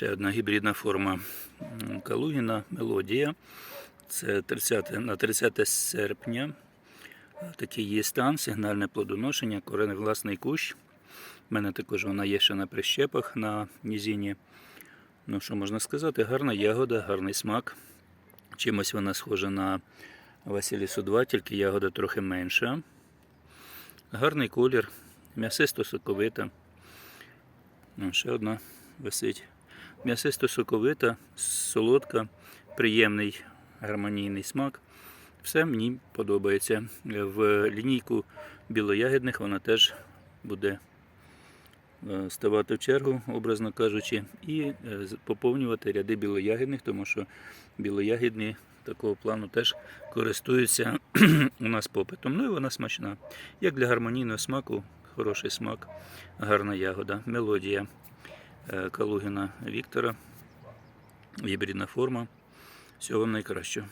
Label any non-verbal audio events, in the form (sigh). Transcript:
Ще одна гібридна форма Калугіна Мелодія. Це 30, на 30 серпня. Такий є стан, сигнальне плодоношення, коренний власний кущ. У мене також вона є ще на прищепах на нізіні. Ну, що можна сказати, гарна ягода, гарний смак. Чимось вона схожа на Василісу 2, тільки ягода трохи менша. Гарний колір, м'ясисто соковита. Ну, ще одна висить. М'ясисто соковита, солодка, приємний гармонійний смак. Все мені подобається. В лінійку білоягідних вона теж буде е, ставати в чергу, образно кажучи, і е, поповнювати ряди білоягідних, тому що білоягідні такого плану теж користуються (clears throat) у нас попитом. Ну і вона смачна. Як для гармонійного смаку, хороший смак, гарна ягода, мелодія Калугіна Віктора, гібридна форма. Всього вам найкращого.